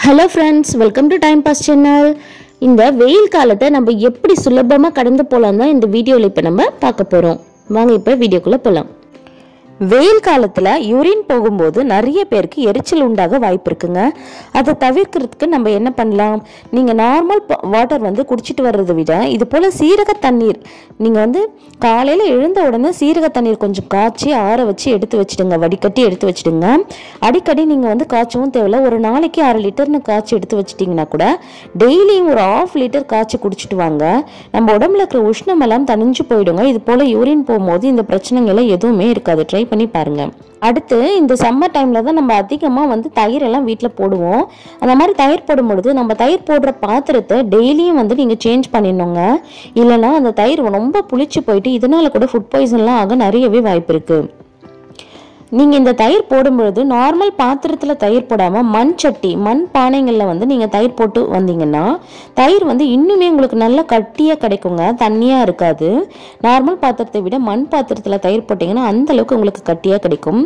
Hello friends welcome to time pass channel இந்த வெயில் காலத்தை நம்ம எப்படி சுலபமாக கடந்து போகலாம் தான் இந்த வீடியோவில் இப்போ நம்ம பார்க்க போகிறோம் வாங்க இப்போ வீடியோக்குள்ளே போகலாம் வெயில் காலத்தில் யூரின் போகும்போது நிறைய பேருக்கு எரிச்சல் உண்டாக வாய்ப்பு இருக்குங்க. அதை தவிர்க்கிறதுக்கு நம்ம என்ன பண்ணலாம்? நீங்கள் நார்மல் வாட்டர் வந்து குடிச்சிட்டு வர்றதை விட இது போல் சீரக தண்ணீர் நீங்கள் வந்து காலையில் எழுந்த உடனே சீரக தண்ணீர் கொஞ்சம் காய்ச்சி ஆற வச்சு எடுத்து வச்சிடுங்க. வடிகட்டி எடுத்து வச்சிடுங்க. அடிக்கடி நீங்கள் வந்து காய்ச்சவும் தேவையில்ல. ஒரு நாளைக்கு அரை லிட்டர்னு காய்ச்சி எடுத்து வச்சிட்டிங்கன்னா கூட டெய்லியும் ஒரு ஆஃப் லிட்டர் காய்ச்சி குடிச்சிட்டு வாங்க. நம்ம உடம்புல இருக்கிற உஷ்ணமெல்லாம் தணிஞ்சு போயிடுங்க. இது போல் யூரின் போகும்போது இந்த பிரச்சனைகள்லாம் எதுவுமே இருக்காது. ட்ரை பண்ணி பாருங்க. அடுத்து இந்த சம்மர் டைமில் தான் நம்ம அதிகமாக வந்து தயிர் எல்லாம் வீட்டில் போடுவோம். அந்த மாதிரி தயிர் போடும் பொழுது நம்ம தயிர் போடுற பாத்திரத்தை டெய்லியும் வந்து நீங்கள் சேஞ்ச் பண்ணிடணுங்க. இல்லைன்னா அந்த தயிர் ரொம்ப புளிச்சு போயிட்டு இதனால் கூட ஃபுட் பாய்சன்லாம் ஆக நிறையவே வாய்ப்பு இருக்குது நீங்கள் இந்த தயிர் போடும்பொழுது நார்மல் பாத்திரத்தில் தயிர் போடாமல் மண் சட்டி மண் பானைங்களில் வந்து நீங்கள் தயிர் போட்டு வந்தீங்கன்னா தயிர் வந்து இன்னுமே உங்களுக்கு நல்லா கட்டியாக கிடைக்குங்க தண்ணியாக இருக்காது. நார்மல் பாத்திரத்தை விட மண் பாத்திரத்தில் தயிர் போட்டிங்கன்னா அந்த அளவுக்கு உங்களுக்கு கட்டியாக கிடைக்கும்.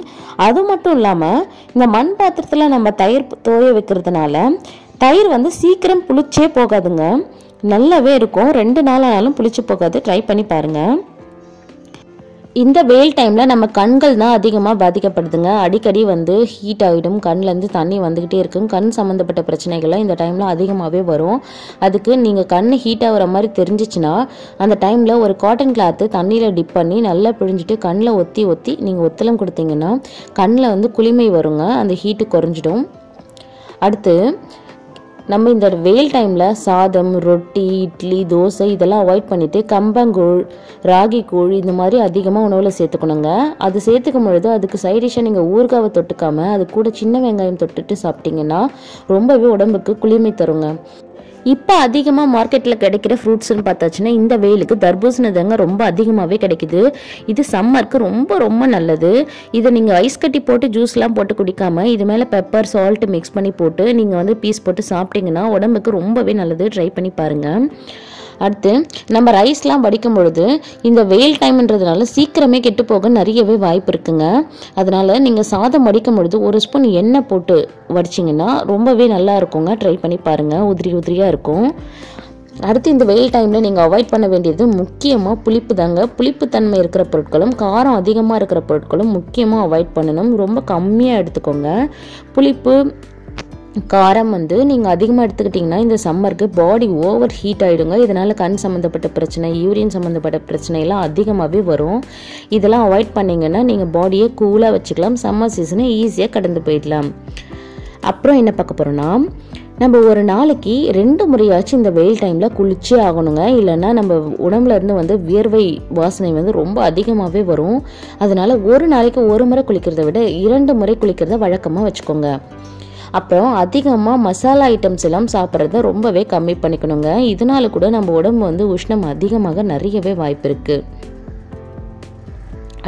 அது மட்டும் இல்லாமல் இந்த மண் பாத்திரத்தில் நம்ம தயிர் தோய வைக்கிறதுனால தயிர் வந்து சீக்கிரம் புளிச்சே போகாதுங்க. நல்லாவே இருக்கும். ரெண்டு நாள் ஆனாலும் புளிச்சு போகாது. ட்ரை பண்ணி பாருங்கள் இந்த வெயில் டைமில் நம்ம கண்கள் தான் அதிகமாக பாதிக்கப்படுதுங்க. அடிக்கடி வந்து ஹீட் ஆகிடும் கண்லேருந்து தண்ணி வந்துக்கிட்டே இருக்கும். கண் சம்மந்தப்பட்ட பிரச்சனைகள்லாம் இந்த டைமில் அதிகமாகவே வரும். அதுக்கு நீங்கள் கண் ஹீட் ஆகிற மாதிரி தெரிஞ்சிச்சுன்னா அந்த டைமில் ஒரு காட்டன் கிளாத்து தண்ணியில் டிப் பண்ணி நல்லா பிழிஞ்சிட்டு கண்ணில் ஒத்தி ஒத்தி நீங்கள் ஒத்தலம் கொடுத்தீங்கன்னா கண்ணில் வந்து குளிமை வருங்க. அந்த ஹீட்டு குறைஞ்சிடும். அடுத்து நம்ம இந்த வெயில் டைமில் சாதம் ரொட்டி இட்லி தோசை இதெல்லாம் அவாய்ட் பண்ணிவிட்டு கம்பங்கூழ் ராகி கூழ் இந்த மாதிரி அதிகமாக உணவில் சேர்த்துக்கணுங்க. அது சேர்த்துக்கும் பொழுது அதுக்கு சைடிஷாக நீங்கள் ஊறுகாவை தொட்டுக்காமல் அது கூட சின்ன வெங்காயம் தொட்டுட்டு சாப்பிட்டீங்கன்னா ரொம்பவே உடம்புக்கு குளிர்மை தருங்க. இப்போ அதிகமாக மார்க்கெட்டில் கிடைக்கிற ஃப்ரூட்ஸ்னு பார்த்தாச்சுன்னா இந்த வெயிலுக்கு தர்பூசணி தாங்க ரொம்ப அதிகமாகவே கிடைக்குது. இது சம்மருக்கு ரொம்ப ரொம்ப நல்லது. இதை நீங்கள் ஐஸ் கட்டி போட்டு ஜூஸ்லாம் போட்டு குடிக்காமல் இது மேலே பெப்பர் சால்ட் மிக்ஸ் பண்ணி போட்டு நீங்கள் வந்து பீஸ் போட்டு சாப்பிட்டீங்கன்னா உடம்புக்கு ரொம்பவே நல்லது. ட்ரை பண்ணி பாருங்கள் அடுத்து நம்ம ரைஸ்லாம் வடிக்கும் பொழுது இந்த வெயில் டைம்ன்றதுனால சீக்கிரமே கெட்டு போக நிறையவே வாய்ப்பு இருக்குங்க. அதனால் நீங்கள் சாதம் வடிக்கும் பொழுது ஒரு ஸ்பூன் எண்ணெய் போட்டு வடிச்சிங்கன்னா ரொம்பவே நல்லா இருக்குங்க. ட்ரை பண்ணி பாருங்கள் உதிரி உதிரியாக இருக்கும். அடுத்து இந்த வெயில் டைமில் நீங்கள் அவாய்ட் பண்ண வேண்டியது முக்கியமாக புளிப்பு தாங்க. புளிப்பு தன்மை இருக்கிற பொருட்களும் காரம் அதிகமாக இருக்கிற பொருட்களும் முக்கியமாக அவாய்ட் பண்ணணும். ரொம்ப கம்மியாக எடுத்துக்கோங்க. புளிப்பு காரம் வந்து நீங்கள் அதிகமாக எடுத்துக்கிட்டிங்கன்னா இந்த சம்மருக்கு பாடி ஓவர் ஹீட் ஆகிடுங்க இதனால் கண் சம்மந்தப்பட்ட பிரச்சனை யூரின் சம்மந்தப்பட்ட பிரச்சனைலாம் அதிகமாகவே வரும். இதெல்லாம் அவாய்ட் பண்ணிங்கன்னா நீங்கள் பாடியை கூலாக வச்சுக்கலாம். சம்மர் சீசனை ஈஸியாக கடந்து போயிடலாம். அப்புறம் என்ன பார்க்க போகிறோன்னா நம்ம ஒரு நாளைக்கு ரெண்டு முறையாச்சும் இந்த வெயில் டைமில் குளிச்சே ஆகணுங்க. இல்லைன்னா நம்ம உடம்புல இருந்து வந்து வியர்வை வாசனை வந்து ரொம்ப அதிகமாகவே வரும். அதனால ஒரு நாளைக்கு ஒரு முறை குளிக்கிறத விட இரண்டு முறை குளிக்கிறத வழக்கமாக வச்சுக்கோங்க. அப்புறம் அதிகமாக மசாலா ஐட்டம்ஸ் எல்லாம் சாப்பிட்றத ரொம்பவே கம்மி பண்ணிக்கணுங்க. இதனால கூட நம்ம உடம்பு வந்து உஷ்ணம் அதிகமாக நிறையவே வாய்ப்பு இருக்குது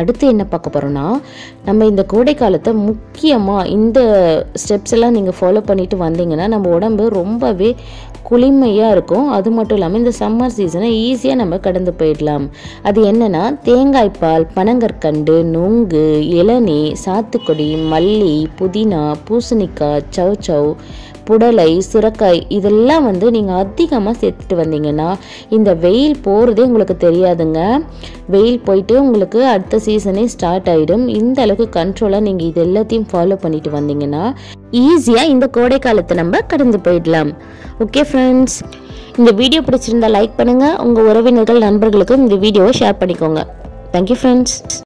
அடுத்து என்ன பார்க்க போகிறோன்னா நம்ம இந்த கோடை காலத்தை முக்கியமாக இந்த ஸ்டெப்ஸ் எல்லாம் நீங்கள் ஃபாலோ பண்ணிட்டு வந்தீங்கன்னா நம்ம உடம்பு ரொம்பவே குளிமையாக இருக்கும். அது மட்டும் இல்லாமல் இந்த சம்மர் சீசனை ஈஸியாக நம்ம கடந்து போயிடலாம். அது என்னென்னா தேங்காய் பால் பனங்கற்கண்டு நுங்கு இளநீ சாத்துக்குடி மல்லி புதினா பூசணிக்காய் சவ் சவ் புடலை சுரக்காய் இதெல்லாம் வந்து நீங்கள் அதிகமாக சேர்த்துட்டு வந்தீங்கன்னா இந்த வெயில் போகிறதே உங்களுக்கு தெரியாதுங்க. வெயில் போயிட்டு உங்களுக்கு அடுத்த சீசனே ஸ்டார்ட் ஆகிடும் இந்த அளவுக்கு கண்ட்ரோலாக நீங்கள் இது எல்லாத்தையும் ஃபாலோ பண்ணிட்டு வந்தீங்கன்னா ஈஸியாக இந்த கோடை காலத்தை நம்ம கடந்து போயிடலாம். ஓகே ஃப்ரெண்ட்ஸ் இந்த வீடியோ பிடிச்சிருந்தா லைக் பண்ணுங்கள் உங்கள் உறவினர்கள் நண்பர்களுக்கும் இந்த வீடியோவை ஷேர் பண்ணிக்கோங்க. Thank you friends